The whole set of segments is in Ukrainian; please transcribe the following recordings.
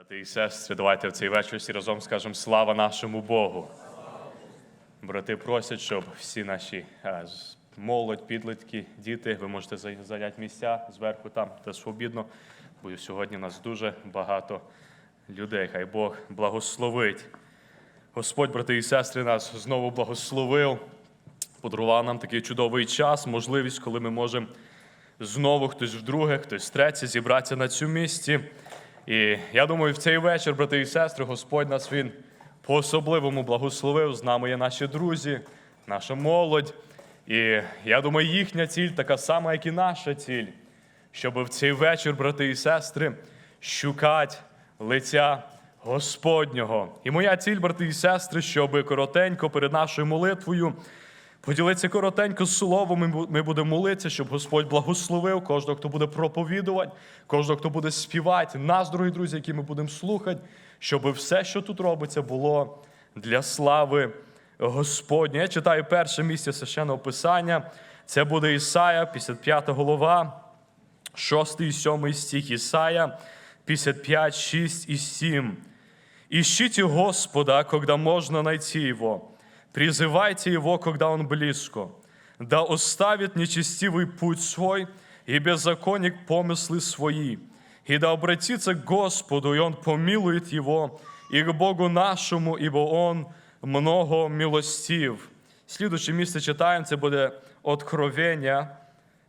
Брати і сестри, давайте в цей вечір всі разом скажемо слава нашому Богу. Брати просять, щоб всі наші е, молодь, підлітки, діти, ви можете зай- зайняти місця зверху там, де свобідно, бо сьогодні нас дуже багато людей. Хай Бог благословить. Господь, брати і сестри, нас знову благословив, подарував нам такий чудовий час, можливість, коли ми можемо знову хтось вдруге, хтось втретє зібратися на цю місці. І я думаю, в цей вечір, брати і сестри, Господь нас Він по-особливому благословив. З нами є наші друзі, наша молодь. І я думаю, їхня ціль така сама, як і наша ціль, щоб в цей вечір, брати і сестри, шукати лиця Господнього. І моя ціль, брати і сестри, щоб коротенько перед нашою молитвою Поділитися коротенько з словом, ми будемо молитися, щоб Господь благословив кожного, хто буде проповідувати, кожного, хто буде співати, нас, дорогі друзі, які ми будемо слухати, щоб все, що тут робиться, було для слави Господня. Я читаю перше місце священного Писання. Це буде Ісая, 55 голова, 6 і 7 стих Ісая, 55, 6 и 7. Ищите Господа, когда можно найти Его Призывайте Его, когда Он близко. Да оставит нечестивый путь свой и беззаконник помыслы свои. И да обратится к Господу, и Он помилует его, и к Богу нашему, ибо Он много милостив. Слідуче місце читаємо, це буде Откровення,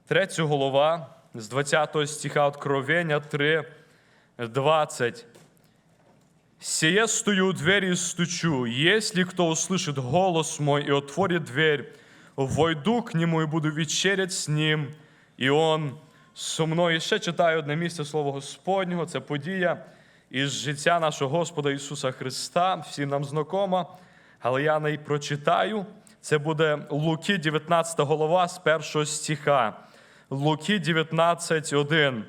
3 голова, з 20 стиха Откровення 3, 20. «Сие стою у двери и стучу. Если кто услышит голос мой и отворит дверь, войду к нему и буду вечерять с ним, і он со мною. Ще читаю одне місце Слова Господнього. Це подія із життя нашого Господа Ісуса Христа. Всім нам знакома, але я не прочитаю. Це буде Луки, 19 голова з першого стиха. Луки 19, 1.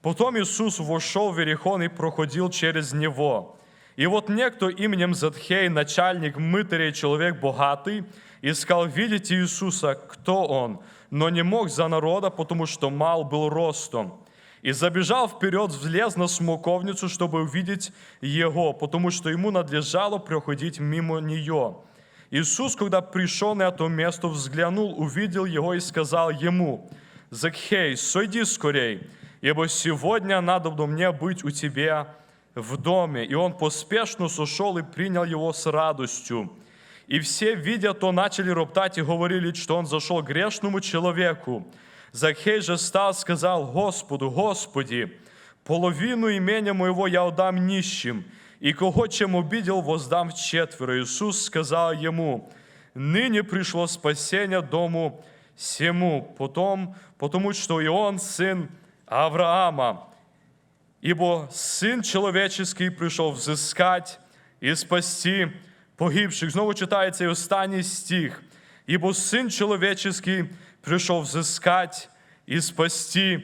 Потом Иисус вошел в Иерихон и проходил через него. И вот некто именем Затхей, начальник мытарей, человек богатый, искал видеть Иисуса, кто он, но не мог за народа, потому что мал был ростом. И забежал вперед, влез на смоковницу, чтобы увидеть его, потому что ему надлежало проходить мимо нее. Иисус, когда пришел на это место, взглянул, увидел его и сказал ему, «Закхей, сойди скорей, ибо сегодня надо мне быть у тебя в доме». И он поспешно сошел и принял его с радостью. И все, видя то, начали роптать и говорили, что он зашел грешному человеку. Закхей же стал, сказал Господу, Господи, половину имения моего я отдам нищим, и кого чем обидел, воздам в четверо. Иисус сказал ему, ныне пришло спасение дому сему, потом, потому что и он сын Авраама. Ибо Син Человеческий прийшов взискать і спасти погибших. Знову читає цей останній стих. Ібо Син Человеческий прийшов взискать і спасти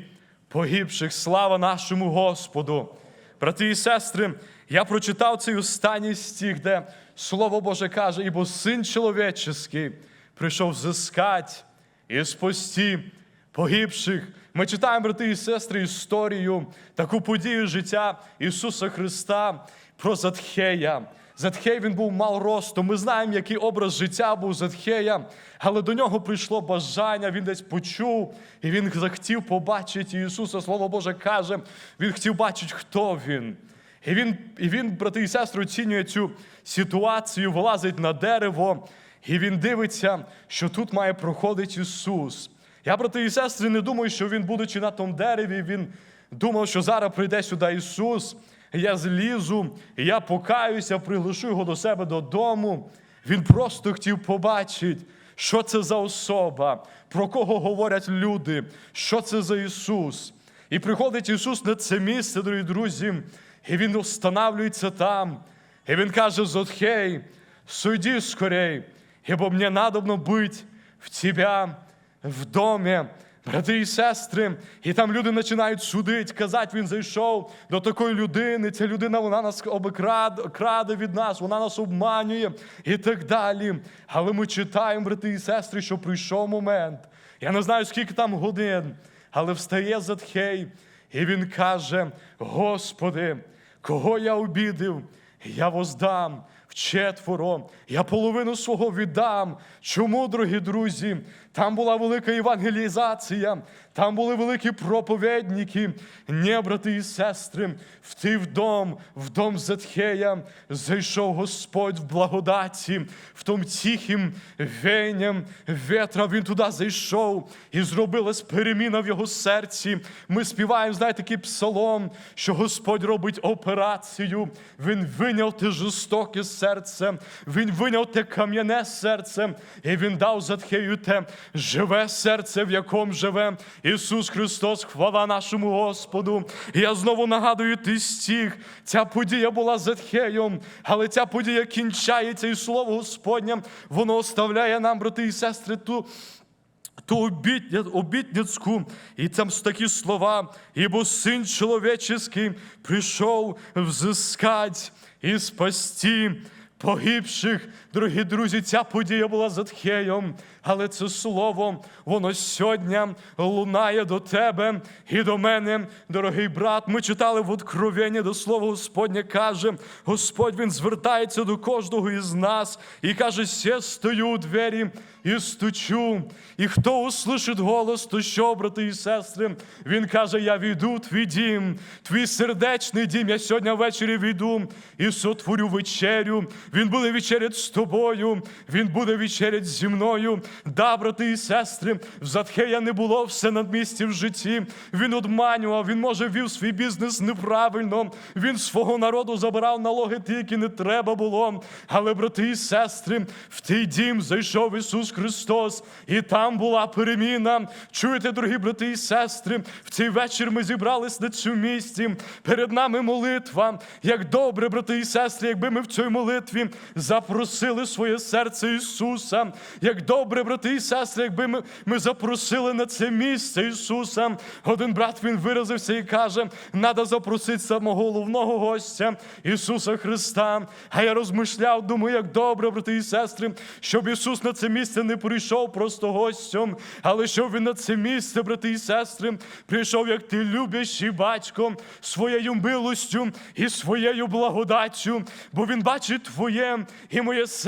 погибших. Слава нашому Господу! Брати і сестри, я прочитав цей останній стих, де Слово Боже каже, ібо Син Человеческий прийшов взискать і спасти погибших. Ми читаємо, брати і сестри, історію, таку подію життя Ісуса Христа про Затхея. Затхей він був мал росту. Ми знаємо, який образ життя був Затхея, але до нього прийшло бажання, він десь почув, і він захотів побачити Ісуса. Слово Боже каже, він хотів бачити, хто він. І він, і він, брати і сестри, оцінює цю ситуацію, вилазить на дерево, і він дивиться, що тут має проходити Ісус. Я, брати і сестри, не думаю, що він, будучи на тому дереві, він думав, що зараз прийде сюди Ісус, я злізу, я покаюся, приглашу його до себе додому. Він просто хотів побачити, що це за особа, про кого говорять люди, що це за Ісус. І приходить Ісус на це місце, дорогі друзі, і Він встановлюється там. І Він каже: Зотхей, сойди скорей, ибо мне надобно быть в тебя в домі. Брати і сестри, і там люди починають судити, казати, він зайшов до такої людини. Ця людина вона нас обкраде краде від нас, вона нас обманює і так далі. Але ми читаємо, брати і сестри, що прийшов момент. Я не знаю, скільки там годин, але встає Затхей, і він каже: Господи, кого я обідив, я воздам вчетверо, я половину свого віддам. Чому, дорогі друзі? Там була велика евангелізація, там були великі проповідники. Ні, брати і сестри, в ти в дом, в дом Затхея зайшов Господь в благодаті, в том тихім веянням ветра він туди зайшов і зробилась переміна в його серці. Ми співаємо, знаєте, такий псалом, що Господь робить операцію. Він виняв те жорстоке серце, він виняв те кам'яне серце, і він дав Затхею те живе серце, в якому живе Ісус Христос, хвала нашому Господу. І я знову нагадую ти стих. Ця подія була Затхеєм, але ця подія кінчається, і слово Господнє, воно оставляє нам, брати і сестри, ту ту обітницьку, і там такі слова, ібо син чоловіческий прийшов взискать і спасти погибших. Дорогі друзі, ця подія була Затхеєм, але це слово, воно сьогодні лунає до тебе і до мене, дорогий брат. Ми читали в Откровенні, до слова Господнє каже, Господь Він звертається до кожного із нас і каже: «Се стою у двері і стучу. І хто услышить голос, то що, брати і сестри, він каже: Я війду твій дім, твій сердечний дім. Я сьогодні ввечері війду і сотворю вечерю. Він буде вечерять з тобою, він буде вечерять зі мною. Да, брати і сестри, в Затхея не було все на місці в житті. Він одманював, він може вів свій бізнес неправильно. Він свого народу забирав налоги ті, які не треба було. Але, брати і сестри, в той дім зайшов Ісус Христос, і там була переміна. Чуєте, дорогі брати і сестри, в цей вечір ми зібрались на цьому місці. Перед нами молитва. Як добре, брати і сестри, якби ми в цій молитві запросили своє серце Ісуса. Як добре, брати і сестри, якби ми, ми запросили на це місце Ісуса. Один брат він виразився і каже: треба запросити самого головного гостя Ісуса Христа. А я розмишляв, думаю, як добре, брати і сестри, щоб Ісус на це місце не прийшов просто гостем, але щоб він на це місце, брати і сестри, прийшов, як ти любящий батько, своєю милостю і своєю благодаттю, бо він бачить твоє і моє серце.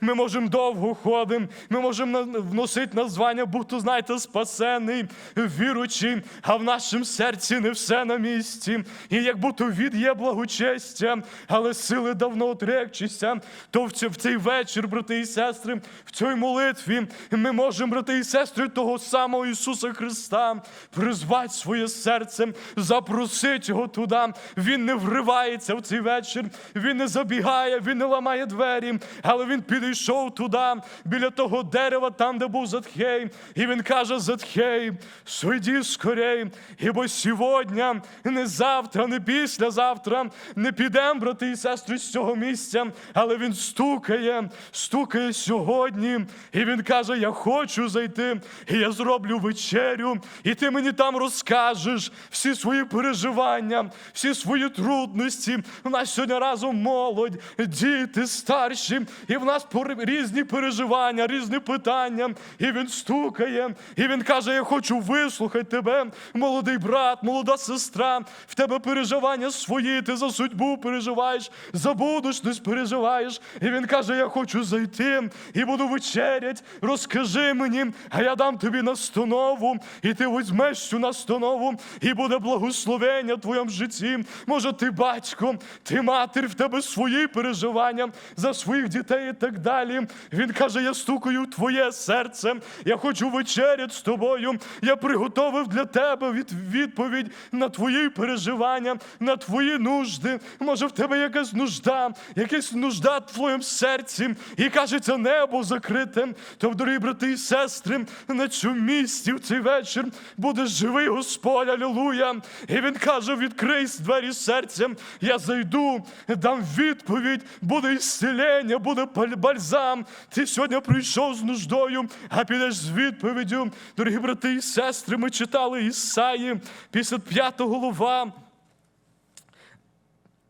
Ми можемо довго ходимо, ми можемо вносити названня, будто, знаєте, спасений, віручий, а в нашому серці не все на місці. І як будто від є благочестя, але сили давно отрекчися, то в цей вечір, брати і сестри, в цій молитві ми можемо, брати і сестри, того самого Ісуса Христа призвати своє серце, запросити його туди. Він не вривається в цей вечір, він не забігає, він не ламає двері, але він підійшов туди, біля того дерева, там, де був Затхей, і він каже: Затхей, сойди скорей, ібо сьогодні, не завтра, не післязавтра, не підемо, брати і сестри, з цього місця, але він стукає, стукає сьогодні, і він каже: Я хочу зайти, і я зроблю вечерю, і ти мені там розкажеш всі свої переживання, всі свої трудності. У нас сьогодні разом молодь, діти, старші, і в нас різні переживання, різні питання. І він стукає, і він каже: Я хочу вислухати тебе, молодий брат, молода сестра. В тебе переживання свої, ти за судьбу переживаєш, за будучність переживаєш. І він каже: Я хочу зайти і буду вечерять. Розкажи мені, а я дам тобі настанову, і ти візьмеш цю настанову, і буде благословення в твоєму житті. Може, ти батько, ти матір, в тебе свої переживання за своїх дітей і так далі. Він каже: Я стукаю твоє серце, я хочу вечерять з тобою. Я приготовив для тебе від, відповідь на твої переживання, на твої нужди. Може, в тебе якась нужда, якась нужда в твоєму серці, і кажеться, небо закрите. То, дорогі брати і сестри, на цьому місці в цей вечір буде живий Господь, алілуя. І він каже: відкрий двері серця, я зайду, дам відповідь, буде ісцілення, буде паль- бальзам. Ти сьогодні прийшов з нуждою, а підеш з відповіддю. Дорогі брати і сестри, ми читали Ісаї, 55 голова.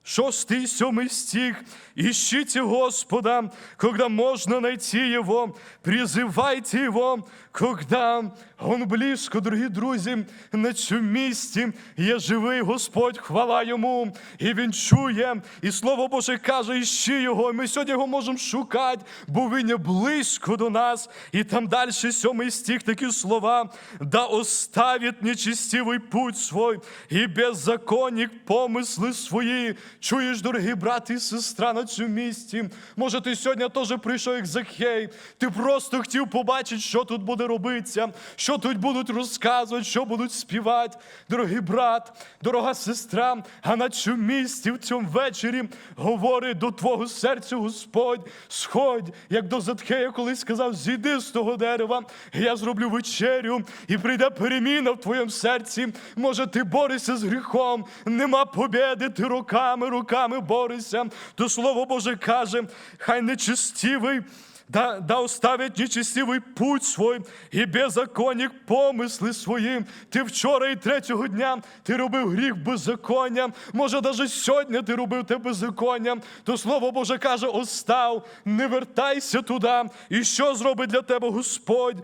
Шостый, седьмой стих. Ищите Господа, когда можно найти Его. Призывайте Его, когда Он близко, дорогі друзі, на цьому місці є живий Господь, хвала Йому, і Він чує, і Слово Боже каже, іщи Його. І ми сьогодні його можемо шукати, бо Він є близько до нас. І там далі сьомий стих такі слова, да оставить нечестивий путь свой, і беззаконник помисли свої. Чуєш, дорогі брати і сестра, на цьому місці. Може, ти сьогодні теж прийшов як Захей. Ти просто хотів побачити, що тут буде робитися, що тут будуть розказувати, що будуть співати. Дорогий брат, дорога сестра, а на цьому місці в цьому вечорі говорить до твого серця Господь, сходь, як до Затхея колись сказав, зійди з того дерева, я зроблю вечерю, і прийде переміна в твоєму серці. Може, ти борешся з гріхом, нема побєди, ти руками, руками борешся. То Слово Боже каже, хай нечестивий. Да, да оставить нечестивий путь свой і беззаконник помисли свої. Ти вчора і третього дня ти робив гріх беззаконня. Може, навіть сьогодні ти робив те беззаконня. То слово Боже каже: остав, не вертайся туди. І що зробить для тебе Господь?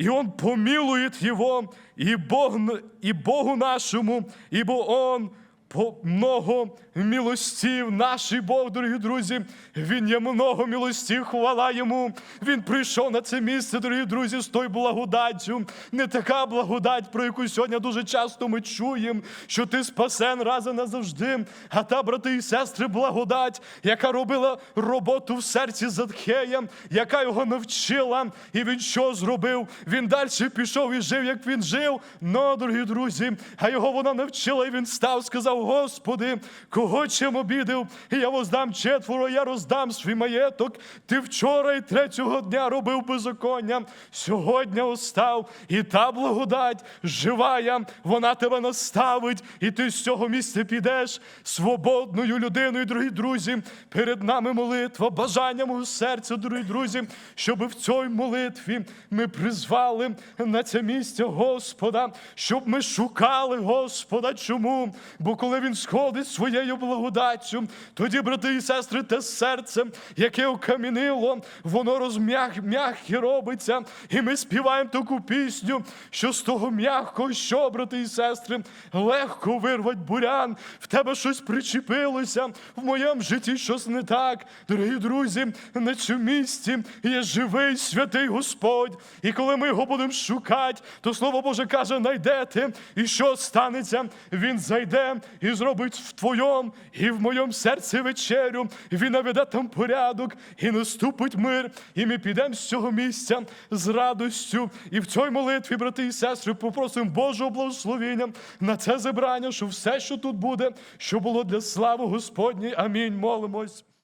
И Он помилует его, и, Бог, и Богу нашему, ибо Он много милостів. Наш Бог, дорогі друзі, Він є много милостів, хвала йому. Він прийшов на це місце, дорогі друзі, з тою благодаттю. Не така благодать, про яку сьогодні дуже часто ми чуємо, що ти спасен раз і назавжди. А та, брати і сестри, благодать, яка робила роботу в серці Затхея, яка його навчила, і він що зробив? Він далі пішов і жив, як він жив. Но, дорогі друзі, а його вона навчила, і він став, сказав: Господи, кого чим обідав, і я воздам четверо, я роздам свій маєток. Ти вчора і третього дня робив беззаконня, сьогодні остав, і та благодать живая, вона тебе наставить, і ти з цього місця підеш свободною людиною, дорогі друзі. Перед нами молитва, бажання мого серця, дорогі друзі, щоб в цій молитві ми призвали на це місце Господа, щоб ми шукали Господа. Чому? Бо коли Він сходить своєю благодаттю, тоді, брати і сестри, те серце, яке окам'янило, воно розм'яке робиться, і ми співаємо таку пісню, що з того м'якого, що, брати і сестри, легко вирвать бурян, в тебе щось причепилося, в моєму житті щось не так. Дорогі друзі, на цьому місці є живий святий Господь. І коли ми його будемо шукати, то Слово Боже каже, найдете, і що станеться? Він зайде і зробить в твоєму і в моєму серці вечерю. Він наведе там порядок, і наступить мир. І ми підемо з цього місця з радостю. І в цій молитві, брати і сестри, попросимо Божого благословення на це зібрання, що все, що тут буде, що було для слави Господній. Амінь. Молимось.